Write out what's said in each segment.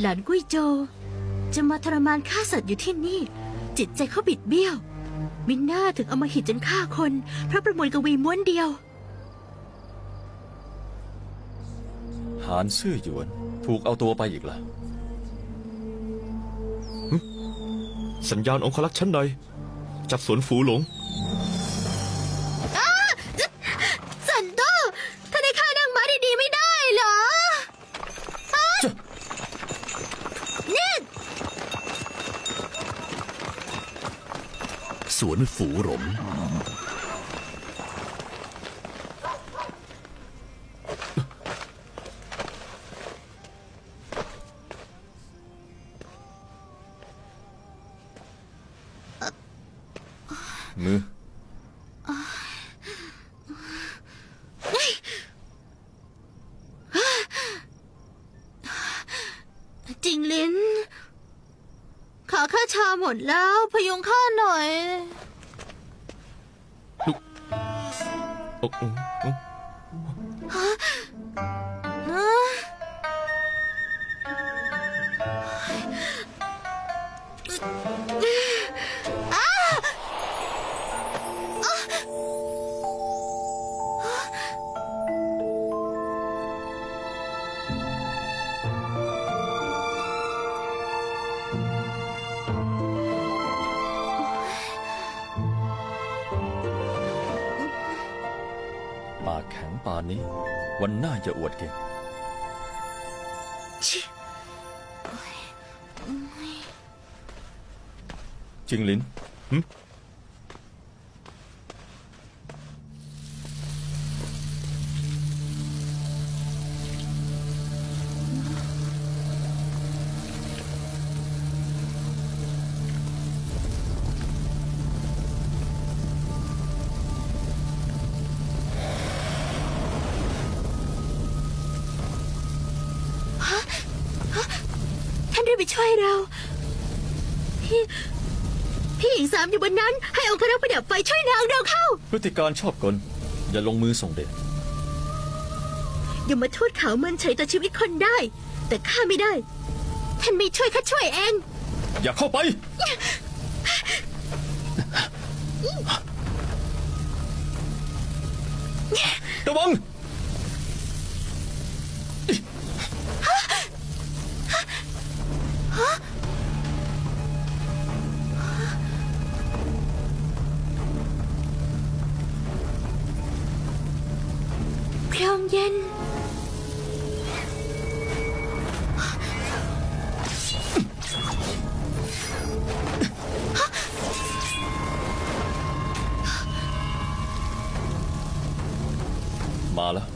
หลานกุ้ยโจ จะมาทรมานฆ่าสัตว์อยู่ที่นี่ จิตใจเขาบิดเบี้ยว มิน่าถึงเอามาหิดจนฆ่าคนเพราะประมวลกวีม้วนเดียว หานซื่อหยวน ถูกเอาตัวไปอีกแล้วสัญญาณองคลักษ์ชั้นใดจับสวนฝูหลง วนฝูหลงมือ จริงลิ้น ขาข้าชาหมดแล้วพยุงข้าหน่อย โอ้โอ้ ปากแข็งป่านนี้ วันหน้าจะอวดเก่งชิจริงลินท่ บไปช่วยเรา พี่ พี่หญิงสามอยู่บนนั้น ให้องครักษ์ประดับไฟช่วยนางเราเข้า พฤติการชอบกลอย่าลงมือส่งเดชอย่ามาโทษเขามันเฉยต่อชีวิตคนได้ แต่ข้าไม่ได้ ท่านไม่ช่วยข้าช่วยเอง อย่าเข้าไป ระวัง เพลิงเย็น มาแล้ว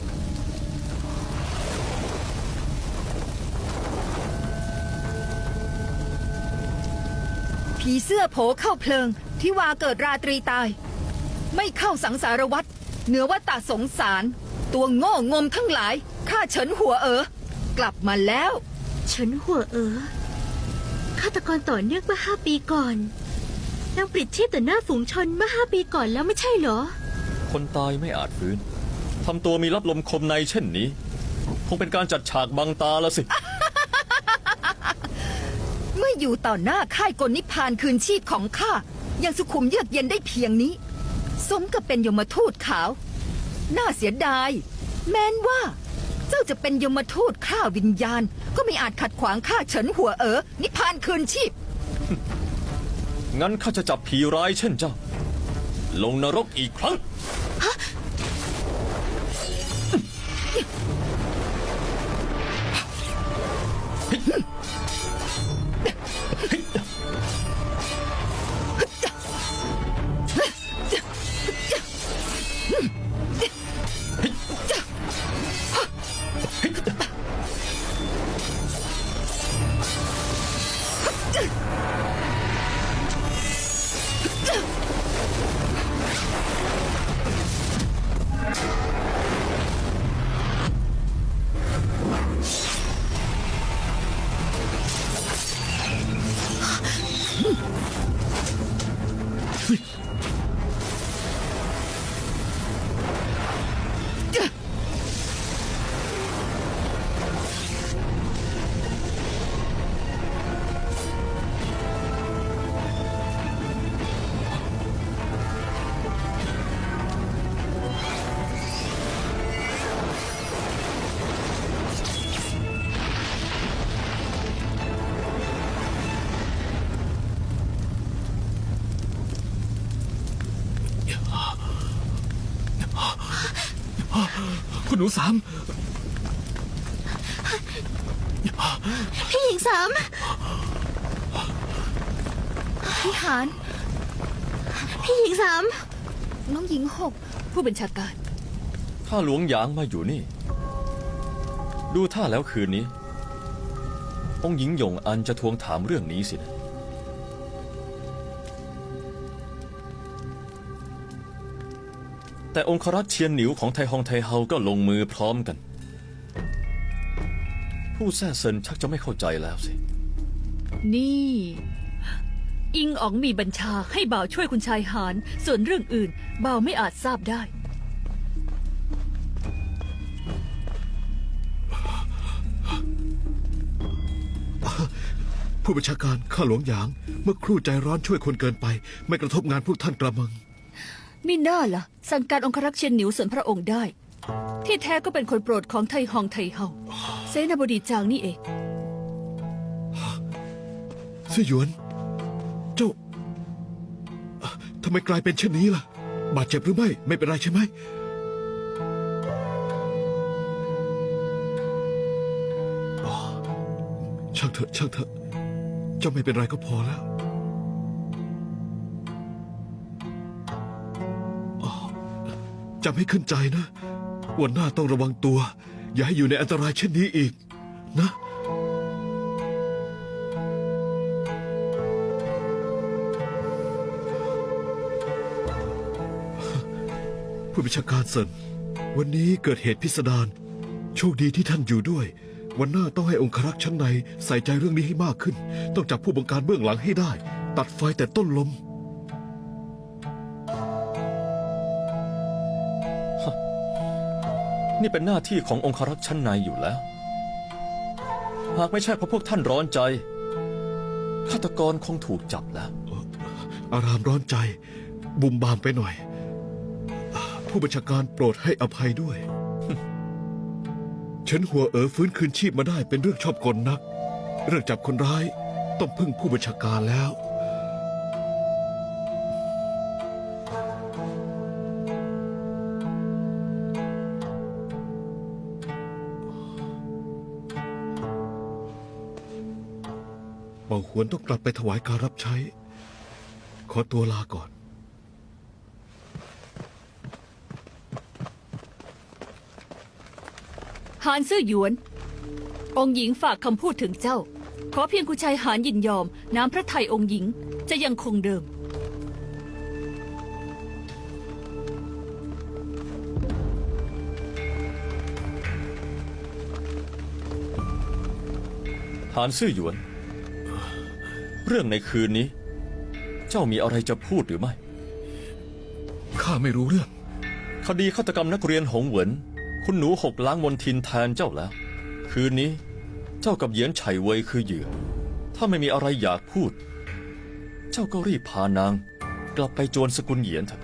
ผีเสื้อโผเข้าเพลิง ที่วาเกิดราตรีตาย ไม่เข้าสังสารวัตรเหนือว่าตาสงสาร ตัวโง่งมทั้งหลาย ข้าเฉินหัวเอ๋อกลับมาแล้ว ฉันหัวเอ๋อฆาตกรต่อเนื่องเมื่อห้าปีก่อนนางปลิดชีพต่อหน้าฝูงชนเมื่อห้าปีก่อนแล้วไม่ใช่เหรอ คนตายไม่อาจฟื้นทำตัวมีรับลมคมในเช่นนี้ คงเป็นการจัดฉากบังตาละสิ เมื่ออยู่ต่อหน้าค่ายกลนิพพานคืนชีพของข้ายังสุขุมเยือกเย็นได้เพียงนี้ สมกับเป็นยมทูตขาว น่าเสียดาย แม้นว่า เจ้าจะเป็นยมทูตฆ่าวิญญาณ ก็ไม่อาจขัดขวางข้าเฉินหัวเอ๋อนิพพานคืนชีพ งั้นข้าจะจับผีร้ายเช่นเจ้า ลงนรกอีกครั้ง คุณหนูสามพี่หญิงสามพี่หานพี่หญิงสามน้องหญิงหกผู้บัญชาการข้าหลวงหยางมาอยู่นี่ ดูท่าแล้วคืนนี้ องค์หญิงหยงอันจะทวงถามเรื่องนี้สินะ แต่องครักษ์เชียนหนิวของไทฮองไทเฮาก็ลงมือพร้อมกัน ผู้แท้เซินชักจะไม่เข้าใจแล้วสิ นี่ อิงอ๋องมีบัญชาให้บ่าวช่วยคุณชายหาน ส่วนเรื่องอื่นบ่าวไม่อาจทราบได้ ผู้บัญชาการข้าหลวงหยาง เมื่อครู่ใจร้อนช่วยคนเกินไป ไม่กระทบงานพวกท่านกระมัง มิน่าล่ะ สั่งการองครักษ์เชียนหนิวส่วนพระองค์ได้ ที่แท้ก็เป็นคนโปรดของไทฮองไทเฮาเสนาบดีจางนี่เอง เสี่ยหยวน เจ้าอะทำไมกลายเป็นเช่นนี้ล่ะ บาดเจ็บหรือไม่ ไม่เป็นไรใช่ไหม อ๋อ ช่างเถอะ ช่างเถอะ เจ้าไม่เป็นไรก็พอแล้ว จำให้ขึ้นใจนะ วันหน้าต้องระวังตัว อย่าให้อยู่ในอันตรายเช่นนี้อีก นะ ผู้บัญชาการเซินวันนี้เกิดเหตุพิสดารโชคดีที่ท่านอยู่ด้วย วันหน้าต้องให้องครักษ์ชั้นในใส่ใจเรื่องนี้ให้มากขึ้น ต้องจับผู้บังการเบื้องหลังให้ได้ ตัดไฟแต่ต้นลม นี่เป็นหน้าที่ขององครักษ์ชั้นในอยู่แล้ว หากไม่ใช่เพราะพวกท่านร้อนใจฆาตกรคงถูกจับแล้ว อารามร้อนใจ บุมบามไปหน่อย ผู้บัญชาการโปรดให้อภัยด้วย ฉันหัวเอ๋อฟื้นคืนชีพมาได้เป็นเรื่องชอบกลนัก เรื่องจับคนร้ายต้องพึ่งผู้บัญชาการแล้ว เบาหวนต้องกลับไปถวายการรับใช้ ขอตัวลาก่อน หานซื่อหยวน องค์หญิงฝากคำพูดถึงเจ้า ขอเพียงคุณชายหานยินยอม น้ำพระทัยองค์หญิงจะยังคงเดิม หานซื่อหยวน เรื่องในคืนนี้ เจ้ามีอะไรจะพูดหรือไม่ ข้าไม่รู้เรื่อง คดีฆาตกรรมนักเรียนหงเหวิน คุณหนูหกล้างมนทินแทนเจ้าแล้ว คืนนี้เจ้ากับเหยียนไฉเวยคือเหยื่อ ถ้าไม่มีอะไรอยากพูด เจ้าก็รีบพานาง กลับไปจวนสกุลเหยียนเถอะ